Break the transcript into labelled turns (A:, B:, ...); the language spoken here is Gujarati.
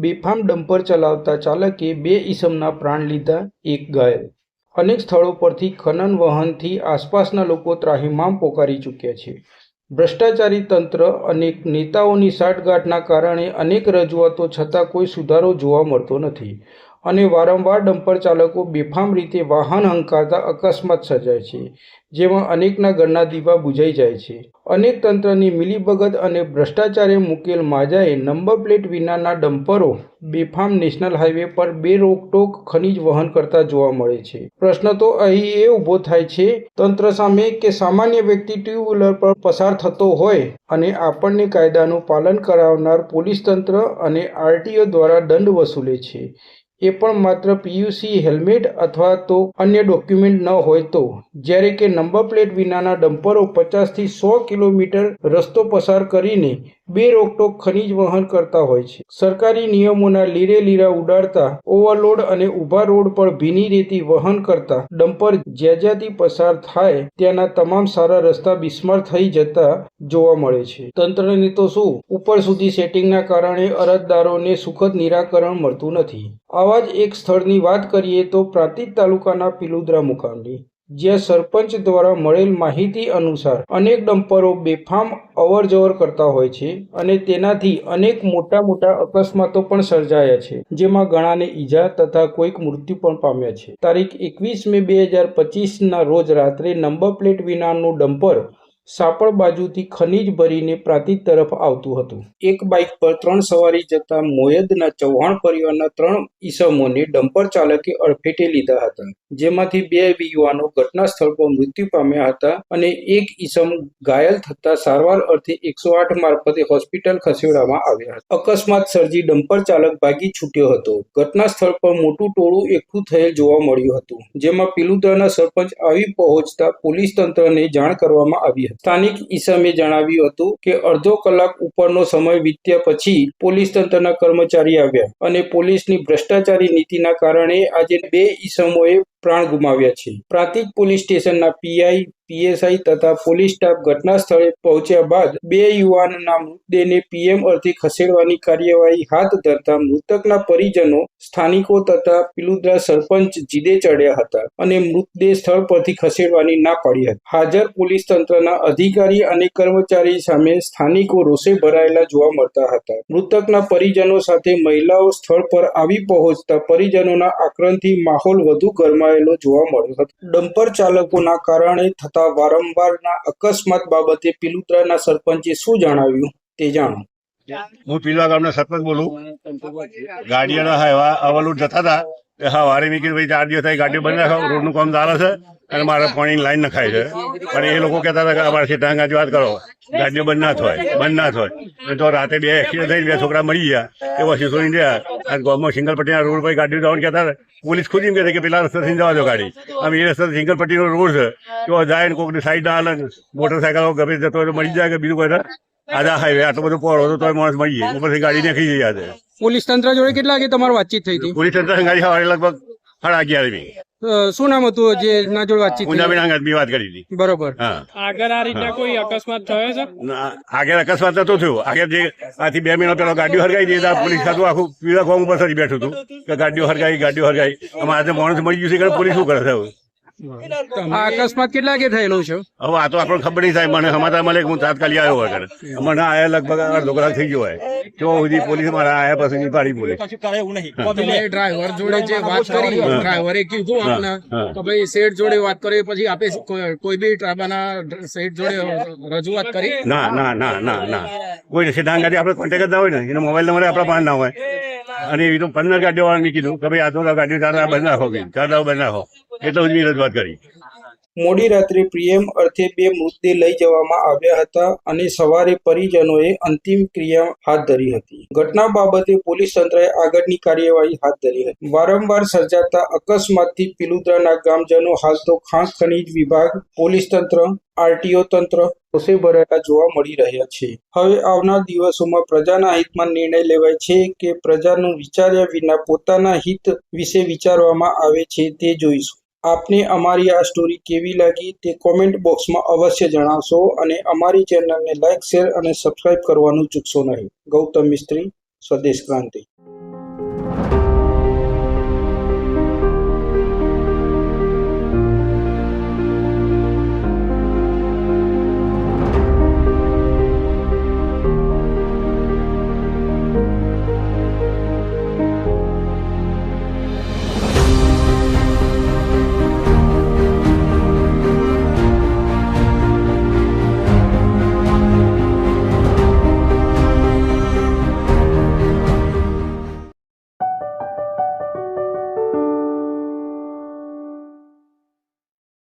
A: બેફામ ડમ્પર ચલાવતા ચાલકે બે ઈસમના પ્રાણ લીધા, એક ઘાયલ. અનેક સ્થળો પરથી ખનન વહનથી આસપાસના લોકો ત્રાહિમામ પોકારી ચૂક્યા છે. ભ્રષ્ટાચારી તંત્ર અનેક નેતાઓની સાઠગાંઠના કારણે અનેક રજૂઆતો છતાં કોઈ સુધારો જોવા મળતો નથી. અને વારંવાર ડમ્પર ચાલકો બેફામ રીતે વાહન હંકારતા અકસ્માત સર્જાય છે, જેમાં અનેકના ઘરના દીવા બુઝાઈ જાય છે. અનેક તંત્રની મિલીભગત અને ભ્રષ્ટાચારે મુકેલ માજાએ નંબર પ્લેટ વિનાના ડમ્પરો બેફામ નેશનલ હાઈવે પર બે રોકટોક ખનીજ વહન કરતા જોવા મળે છે. પ્રશ્ન તો અહીં એ ઊભો થાય છે, તંત્ર સામે કે સામાન્ય વ્યક્તિ ટુ વ્હીલર પર પસાર થતો હોય અને આપણને કાયદાનું પાલન કરાવનાર પોલીસ તંત્ર અને આરટીઓ દ્વારા દંડ વસૂલે છે. એ પણ માત્ર પીયુસી, હેલ્મેટ અથવા તો અન્ય ડોક્યુમેન્ટ ન હોય તો. જ્યારે કે નંબર પ્લેટ વિનાના ડમ્પરો પચાસથી સો કિલોમીટર રસ્તો પસાર કરીને બે રોકટોક ખનીજ વહન કરતા હોય છે. સરકારી નિયમોના લીરે લીરા ઉડાડતા, ઓવરલોડ અને ઊભા રોડ પર ભીની રેતી વહન કરતા, ડમ્પર જ્યાં જ્યાંથી પસાર થાય, ત્યાંના તમામ સારા રસ્તા બિસ્માર થઈ જતા જોવા મળે છે. તંત્રને તો શું? ઉપર સુધી સેટિંગના કારણે અરજદારોને સુખદ નિરાકરણ મળતું નથી. આવા જ એક સ્થળની વાત કરીએ તો પ્રાંતિજ તાલુકાના પિલુદ્રા મુકામની જ્યાં સરપંચ દ્વારા મળેલ માહિતી અનુસાર અનેક ડમ્પરો બેફામ અવર જવર કરતા હોય છે અને તેનાથી અનેક મોટા મોટા અકસ્માતો પણ સર્જાયા છે, જેમાં ઘણાને ઈજા તથા કોઈક મૃત્યુ પણ પામ્યા છે. તારીખ એકવીસ મે બે હજાર પચીસના રોજ રાત્રે નંબર પ્લેટ વિનાનું ડમ્પર સાપડ બાજુથી ખનીજ ભરીને પ્રાંતિજ તરફ આવતું હતું. એક બાઇક પર ત્રણ સવારી જતા મોયદના ચૌહાણ પરિવારના ત્રણ ઈસમોને ડમ્પર ચાલકે અડફેટે લીધા હતા. જેમાંથી બે યુવાનો ઘટના સ્થળ પર મૃત્યુ પામ્યા હતા અને એક ઈસમ ઘાયલ થતા સારવાર અર્થે એકસો આઠ મારફતે હોસ્પિટલ ખસેડવામાં આવ્યા હતા. અકસ્માત સર્જી ડમ્પર ચાલક ભાગી છૂટ્યો હતો. ઘટના સ્થળ પર મોટું ટોળું એકઠું થયેલ જોવા મળ્યું હતું, જેમાં પિલુદ્રાના સરપંચ આવી પહોંચતા પોલીસ તંત્રને જાણ કરવામાં આવી હતી. સ્થાનિક ઈસમે જણાવ્યું હતું કે અડધો કલાક ઉપરનો સમય વીત્યા પછી પોલીસ તંત્રના કર્મચારી આવ્યા અને પોલીસની ભ્રષ્ટાચારી નીતિના કારણે આજે બે ઈસમોએ પ્રાણ ગુમાવ્યા છે. પ્રાંતિજ પોલીસ સ્ટેશનના પીઆઈ, પીએસઆઈ તથા પોલીસ સ્ટાફ ઘટના સ્થળે પહોંચ્યા બાદ બે યુવાનના મૃતદેહને પીએમ અર્થે ખસેડવાની કાર્યવાહી હાથ ધરતા મૃતકના પરિજનો, સ્થાનિકો તથા પિલુદ્રા સરપંચ જીદે ચડ્યા હતા અને મૃતદેહ સ્થળ પરથી ખસેડવાની ના પાડી હતી. હાજર પોલીસ તંત્રના અધિકારી અને કર્મચારી સામે સ્થાનિકો રોષે ભરાયેલા જોવા મળતા હતા. મૃતકના પરિજનો સાથે મહિલાઓ સ્થળ પર આવી પહોંચતા પરિજનોના આક્રમથી માહોલ વધુ ગરમાયેલો જોવા મળ્યો હતો. ડમ્પર ચાલકોના કારણે થતા વારંવારના અકસ્માત બાબતે પિલુદ્રાના સરપંચે શું જણાવ્યું તે જાણો.
B: હું પીલવા ગામના સરપંચ બોલું. ગાડીઓના એવા અવલુટ જતા હતા. હા, વારે મેં ભાઈ ચાર દિવસ થાય ગાડીઓ બંધ રાખો, રોડનું કામ ચાલે છે અને મારે પાણીની લાઈન નખાય છે. પણ એ લોકો કહેતા હતા કે અમારે સીટાંગાથી વાત કરો. ગાડીઓ બંધ ના થાય, બંધ ના થાય. તો રાતે બે એક્સિડન્ટ થઈ બે છોકરા મરી ગયા. એ પછી સોની ગયા. અને ગામમાં સિંગલ પટ્ટીના રોડ પર ગાડીઓ જવાનું કહેતા હતા. પોલીસ ખુદ એમ કહે છે કે પેલા રસ્તાથી જવા દો ગાડી. આમ એ રસ્તા સિંગલ પટ્ટીનો રોડ છે. તો જાય ને કોઈકની સાઈડ ના હાલે મોટરસાયકલ ગમે જતો હોય તો મળી જાય કે બીજું કોઈ આધા હાઈવે આટલો બધો પહોળો હતો તો માણસ મળી જાય. ઉપરથી ગાડી નાખી જઈ યાદ
C: પોલીસ તંત્ર જોડે કેટલા વાગે તમારી વાતચીત થઈ હતી?
B: પોલીસ તંત્ર ગાડી લગભગ સાડા અગિયારમી
C: શું નામ હતું જે ના જોડે વાતચીત
B: વાત કરી હતી.
C: બરોબર.
D: આગળ આ રીતના કોઈ અકસ્માત થયો છે?
B: આગળ અકસ્માત નતો થયો. આગળ જે આથી બે મહિના પેલા ગાડીઓ હરગાઈ દીધી પોલીસ ખાતું આખું પીળા ઉપર બેઠું હતું કે ગાડીઓ હરગાઈ ગાડીઓ હરગાઈ. અમારે આજે માણસ મળી ગયું છે કે પોલીસ શું કરે છે
C: અકસ્માત કેટલા કે થયેલો છે?
B: હવે આ તો આપણને ખબર નહીં થાય મને સમાચાર મળે કે હું તાત્કાલિક આવ્યો હોય કરે મને આયા લગભગ અડધો કલાક થઈ ગયો હોય. તો સુધી પોલીસ મારા આયા પછી ની પાડી બોલે
C: ડ્રાઈવર જોડે જે વાત કરી ડ્રાઈવરે કીધું આપને. તો ભાઈ શેઠ જોડે વાત કરી પછી આપે કોઈ- બી ટ્રાબાના શેઠ જોડે રજૂઆત કરી?
B: ના ના ના ના ના. કોઈ સિદ્ધાંત ગાડી આપણે કોન્ટેક્ટ જ ના હોય ને. એનો મોબાઈલ નંબર આપણા પાસે ના હોય. અને એ તો પંદર ગાડીઓ વાળાને કીધું કે ભાઈ આ તો ગાડીઓ ચાર બનાવો કે ચાર બનાવો એટલે જ રજૂઆત કરી.
A: મોડી રાત્રે પ્રિયમ અર્થે બે મૃતદેહ લઈ જવામાં આવ્યા હતા અને સવારે પરિજનોએ અંતિમ ક્રિયા હાથ ધરી હતી. ઘટના બાબતે પોલીસ તંત્રએ આગળની કાર્યવાહી હાથ ધરી હતી. વારંવાર સર્જાતા અકસ્માતથી પિલુદ્રાના ગામજનો હાલ તો ખાણ ખનીજ વિભાગ, પોલીસ તંત્ર, આરટીઓ તંત્ર રોષે ભરાયેલા જોવા મળી રહ્યા છે. હવે આવનાર દિવસોમાં પ્રજાના હિતમાં નિર્ણય લેવાય છે કે પ્રજાનું વિચાર્યા વિના પોતાના હિત વિશે વિચારવામાં આવે છે તે જોઈશું. આપને અમારી આ સ્ટોરી કેવી લાગી તે કોમેન્ટ બોક્સમાં અવશ્ય જણાવશો અને અમારી ચેનલને લાઇક શેર અને સબસ્ક્રાઇબ કરવાનું ચૂકશો નહીં. ગૌતમ મિસ્ત્રી, સ્વદેશ ક્રાંતિ.